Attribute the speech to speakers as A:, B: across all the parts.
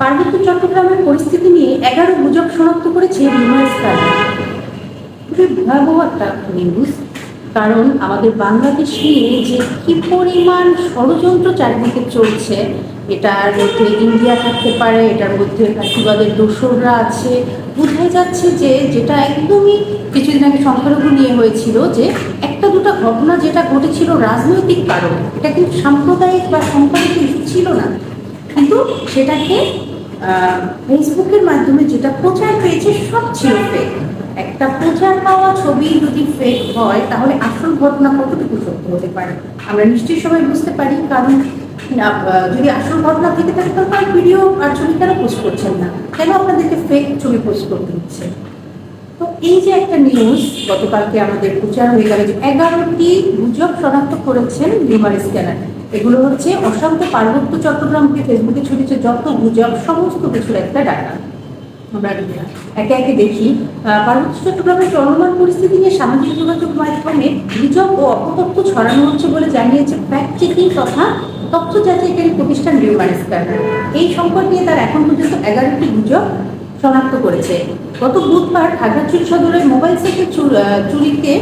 A: পার্বত্য চট্টগ্রামের পরিস্থিতি নিয়ে এগারো গুজব শনাক্ত করেছে কারণ আমাদের বাংলাদেশ নিয়ে যে কি পরিমাণ ষড়যন্ত্র চারিদিকে চলছে এটার মধ্যে ইন্ডিয়া থাকতে পারে, এটার মধ্যে ফাঁসিবাদের দোসররা আছে। বোঝাই যাচ্ছে যে যেটা একদমই কিছুদিন আগে সংখ্যালঘু নিয়ে হয়েছিল যে একটা দুটো ঘটনা যেটা ঘটেছিল রাজনৈতিক কারণে, এটা কিন্তু সাম্প্রদায়িক বা সংখ্যালঘু ছিল না। কিন্তু সেটাকে ফেসবুকের মাধ্যমে যেটা প্রচার পেয়েছে সব ছিল ফেক একটা প্রচার পাওয়া ছবি যদি ফেক হয়, তাহলে আসল ঘটনা কতটুকু সত্য হতে পারে? আমরা নিশ্চয়ই সবাই বুঝতে পারি, কারণ যদি আসল ঘটনা থেকে থাকে, তাহলে ভিডিও আর ছবি কেন পোস্ট করছেন না? কেন আপনাদেরকে ফেক ছবি পোস্ট করতে হচ্ছে? তো এই যে একটা নিউজ গতকালকে আমাদের প্রচার হয়ে গেল যে এগারোটি গুজব শনাক্ত করেছেন লিমার স্ক্যানার এগুলো হচ্ছে অশান্ত পার্বত্য চট্টগ্রামকে ফেসবুকে ছড়িয়েছে যত গুজব সমস্ত কিছুর একটা ডাটা। আমরা একে একে দেখি। পার্বত্য চট্টগ্রামের চলমান পরিস্থিতি নিয়ে সামাজিক যোগাযোগ মাধ্যমে গুজব ও অপতথ্য ছড়ানো হচ্ছে বলে জানিয়েছে ফ্যাক্ট চেকিং তথা তথ্য যাচাইকারী প্রতিষ্ঠান রিউমার স্ক্যানার এই সংকট নিয়ে তার এখন পর্যন্ত এগারোটি গুজব শনাক্ত করেছে। গত বুধবার খাগড়াছড়ি সদরের মোবাইল আহ, চুরিতে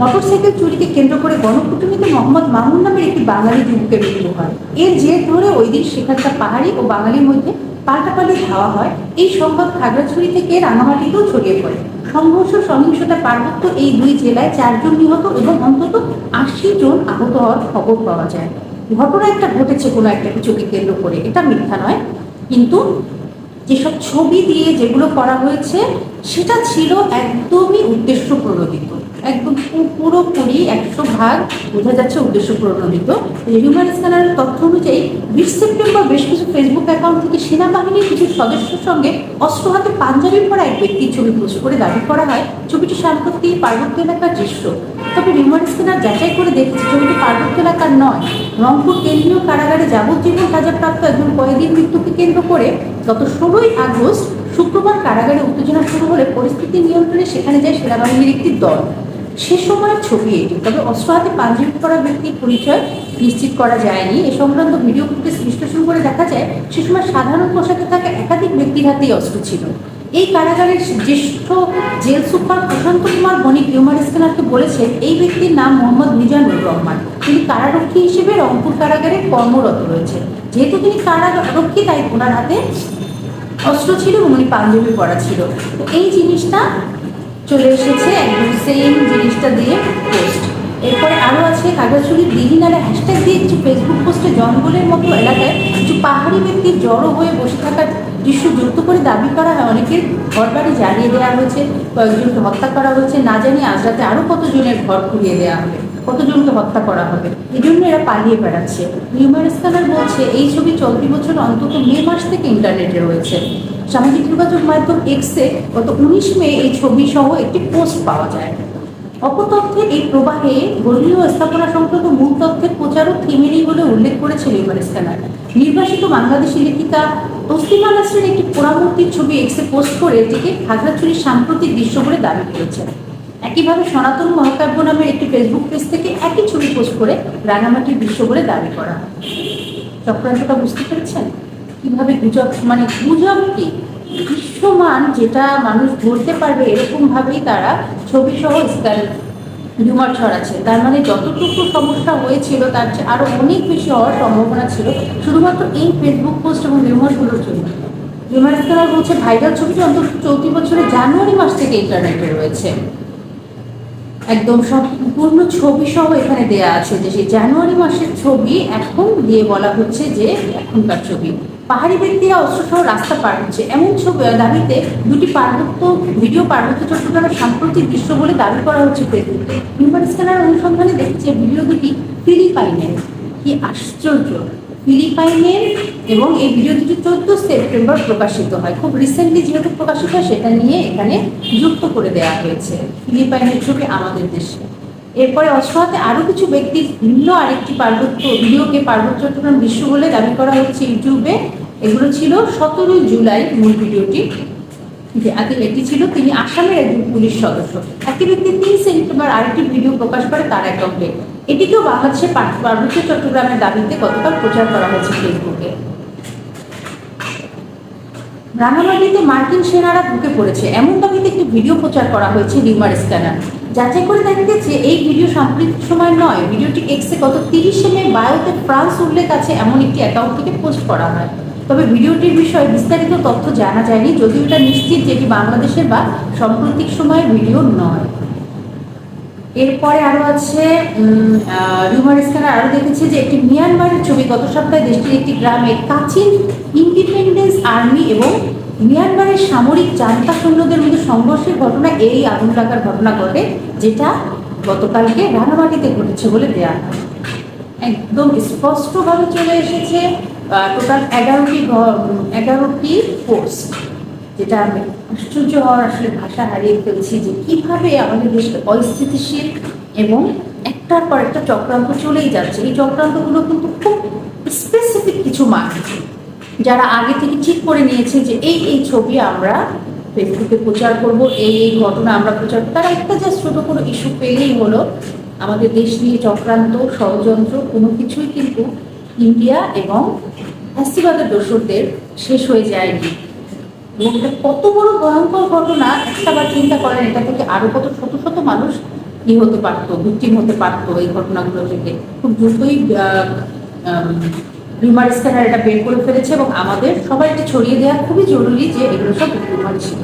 A: মোটরসাইকেল চুরিকে কেন্দ্র করে গণকুটুমিতে মোহাম্মদ মামুন নামের একটি বাঙালি যুবকের মৃত্যু হয়। এর জের ধরে ওই দিন সেখানকার পাহাড়ি ও বাঙালির মধ্যে পাল্টাপাল্টি ধাওয়া হয়। এই সংবাদ খাগড়াছড়ি থেকে রাঙামাটিতেও ছড়িয়ে পড়ে। সংঘর্ষ সহিংসতা পার্বত্য এই দুই জেলায় চারজন নিহত এবং অন্তত আশি জন আহত হওয়ার খবর পাওয়া যায়। ঘটনা একটা ঘটেছে কোনো একটা কিছুকে কেন্দ্র করে। এটা মিথ্যা নয়। কিন্তু যেসব ছবি দিয়ে যেগুলো করা হয়েছে, সেটা ছিল একদমই উদ্দেশ্য প্রণোদিত একদম পুরোপুরি একশো ভাগ বোঝা যাচ্ছে উদ্দেশ্য প্রণোদিত হিউম্যান স্ক্যানারের তথ্য অনুযায়ী বিশ সেপ্টেম্বর বেশ কিছু ফেসবুক অ্যাকাউন্ট থেকে সেনাবাহিনীর কিছু সদস্যের সঙ্গে অস্ত্র হাতে পাঞ্জাবি পরা এক ব্যক্তির ছবি পোস্ট করে দাবি করা হয়, ছবিটি সাম্প্রতি পার্বত্য এলাকার দৃশ্য। তবে রিমার স্ক্যানার যাচাই করে দেখেছে ছবিটি পার্বত্য এলাকার নয়, রংপুর কেন্দ্রীয় কারাগারে যাবজ্জীবন সাজাপ্রাপ্ত একজন কয়েদির মৃত্যুকে কেন্দ্র করে গত ষোলোই আগস্ট শুক্রবার কারাগারে উত্তেজনা শুরু হলে পরিস্থিতি নিয়ন্ত্রণে সেখানে যায় সেনাবাহিনীর একটি দল। সে সময়ের ছবি এটি। তবে অস্ত্র হাতে পাঞ্জাবি করা ব্যক্তির পরিচয় নিশ্চিত করা যায়নি। এ সংক্রান্ত ভিডিও ফুটেজ বিশ্লেষণ করে দেখা যায়, সে সময় সাধারণ পোশাকে থাকা একাধিক ব্যক্তির হাতেই অস্ত্র ছিল। এই কারাগারের জ্যেষ্ঠ জেল সুপার প্রশান্ত কুমার বণিক হিউমার স্ক্যানারকে বলেছেন এই ব্যক্তির নাম মোহাম্মদ মিজানুর রহমান। তিনি কারারক্ষী হিসেবে রংপুর কারাগারে কর্মরত রয়েছেন যেহেতু তিনি কারারক্ষী তাই ওনার হাতে অস্ত্র ছিল এবং উনি পাঞ্জাবি পরা ছিল। তো এই জিনিসটা চলে এসেছে একদম সেম জিনিসটা দিয়ে পোস্ট এরপরে আরও আছে কাগজছড়ির দিঘিনারে হ্যাশট্যাগ দিয়ে কিছু ফেসবুক পোস্টে জঙ্গলের মতো এলাকায় কিছু পাহাড়ি ব্যক্তির জড়ো হয়ে বসে থাকার দৃশ্য যুক্ত করে দাবি করা হয়। অনেকের ঘরবাড়ি জ্বালিয়ে দেওয়া হয়েছে, কয়েকজনকে হত্যা করা হয়েছে না জানি আজ রাতে আরও কতজনের ঘর পুড়িয়ে দেওয়া হবে, কতজনকে হত্যা করা হবে এই জন্য এরা পালিয়ে বেড়াচ্ছে। নিউমার স্ক্যানার বলছে, এই ছবি চলতি বছর অন্তত মে মাস থেকে ইন্টারনেটে রয়েছে। সামাজিক যোগাযোগ মাধ্যম এক্সে গত উনিশ মে এই ছবি সহ একটি পোস্ট পাওয়া যায়। অপতথ্যের এই প্রবাহে ধর্মীয় স্থাপনা সংক্রান্ত মূল তথ্যের প্রচারও থেমেনি বলে উল্লেখ করেছে লিভার স্ক্যানার। নির্বাসিত বাংলাদেশি লেখিকা তসলিমা একটি পোড়ামূর্তির ছবি এক্সে পোস্ট করে এটিকে খাগড়াছড়ির সাম্প্রতিক দৃশ্য বলে দাবি করেছেন। একইভাবে সনাতন মহাকাব্য নামের একটি ফেসবুক পেজ থেকে একই ছবি পোস্ট করে রাঙামাটির দৃশ্য বলে দাবি করা। হয় চক্রান্তটা বুঝতে পেরেছেন? কীভাবে গুজব মানে গুজব কি? দৃশ্যমান যেটা মানুষ ধরতে পারবে এরকম ভাবেই তারা ছবি সহ স্ক্যান রিউমার ছড়াচ্ছে। তার মানে যতটুকু সমস্যা হয়েছিল, তার চেয়ে আরও অনেক বেশি হওয়ার সম্ভাবনা ছিল শুধুমাত্র এই ফেসবুক পোস্ট এবং রিউমারগুলোর জন্য। রিউমার স্ক্যানার বলছে ভাইরাল ছবিটি অন্তত চলতি বছরের জানুয়ারি মাস থেকে ইন্টারনেটে রয়েছে। একদম সম্পূর্ণ ছবি সহ এখানে দেয়া আছে যে সেই জানুয়ারি মাসের ছবি এখন দিয়ে বলা হচ্ছে যে এখনকার ছবি। পাহাড়ি ব্যক্তিরা অস্ত্রসহ রাস্তা পার হচ্ছে। এমন ছবি দাবিতে দুটি পার্বত্য, ভিডিও পার্বত্য চট্টগ্রামের সাম্প্রতিক দৃশ্য বলে দাবি করা হচ্ছে ফেসবুকে। হিউম্যান স্ক্যানার অনুসন্ধানে দেখছে, ভিডিও দুটি ফিলিপাইনের। কি আশ্চর্য! ফিলিপাইনের এবং এই ভিডিও দুটি চোদ্দ সেপ্টেম্বর প্রকাশিত হয়। খুব রিসেন্টলি যেহেতু প্রকাশিত হয়, সেটা নিয়ে এখানে যুক্ত করে দেওয়া হয়েছে। ফিলিপাইনের ছবি আমাদের দেশে। এরপরে অস্ত্রহাতে আরও কিছু ব্যক্তির ভিন্ন আরেকটি পার্বত্য ভিডিওকে পার্বত্য চট্টগ্রাম বিশ্ব বলে দাবি করা হচ্ছে ইউটিউবে। এগুলো ছিল সতেরোই জুলাই মূল ভিডিওটি। যে এটি ছিল, তিনি আসামের একজন পুলিশ সদস্য। একটি ব্যক্তি তিন সেপ্টেম্বর আরেকটি ভিডিও প্রকাশ করে তার অ্যাকাউন্টে এটিকেও বাংলাদেশের পার- পার্বত্য চট্টগ্রামের দাবিতে গতকাল প্রচার করা হয়েছে ফেসবুকে। রাঙামাটিতে মার্কিন সেনারা ঢুকে পড়েছে। এমন দাবিতে একটি ভিডিও প্রচার করা হয়েছে রিমার স্ক্যানার। যাচাই করে দেখা গেছে এই ভিডিও সাম্প্রতিক সময় নয়। ভিডিওটি এক্সে গত তিরিশে মে বায়োতে ফ্রান্স উল্লেখ আছে এমন একটি অ্যাকাউন্ট থেকে পোস্ট করা হয়। তবে ভিডিওটির বিষয়ে বিস্তারিত তথ্য জানা যায়নি, যদিও এটা নিশ্চিত যে এটি বাংলাদেশের বা সাম্প্রতিক সময়ের ভিডিও নয়। এরপরে আরও আছে রিউমার স্ক্যানার আরও দেখেছে যে একটি মিয়ানমারের ছবি গত সপ্তাহে দেশটির একটি গ্রামে কাচিন ইন্ডিপেন্ডেন্স আর্মি এবং মিয়ানমারের সামরিক জান্তা সৈন্যদের মধ্যে সংঘর্ষের ঘটনা এই আগুন লাগার ঘটনা ঘটে, যেটা গতকালকে রানামাটিতে ঘটেছে বলে দেয়া একদম স্পষ্টভাবে চলে এসেছে টোটাল এগারোটি এগারোটি পোস্ট, যেটা আমি আশ্চর্য হওয়ার আসলে ভাষা হারিয়ে ফেলছি যে কীভাবে আমাদের দেশকে অস্থিতিশীল এবং একটার পর একটা চক্রান্ত চলেই যাচ্ছে। এই চক্রান্তগুলো কিন্তু খুব স্পেসিফিক কিছু মানুষ যারা আগে থেকে ঠিক করে নিয়েছে যে এই এই ছবি আমরা ফেসবুকে প্রচার করব, এই এই ঘটনা আমরা প্রচার। তারা একটা জাস্ট ছোটো কোনো ইস্যু পেলেই হলো আমাদের দেশ নিয়ে চক্রান্ত, ষড়যন্ত্র, কোনো কিছুই কিন্তু ইন্ডিয়া এবং ফ্যাসিবাদের দোসরদের শেষ হয়ে যায়নি এবং এটা কত বড় ভয়ঙ্কর ঘটনা, একটা বার চিন্তা করেন, এটা থেকে আরও কত শত শত মানুষ ই হতে পারতো, ভিকটিম হতে পারতো এই ঘটনাগুলো থেকে খুব দ্রুতই রিমার স্ক্যানার এটা বের করে ফেলেছে এবং আমাদের সবাই এটা ছড়িয়ে দেওয়া খুবই জরুরি যে এগুলো সব ছিল।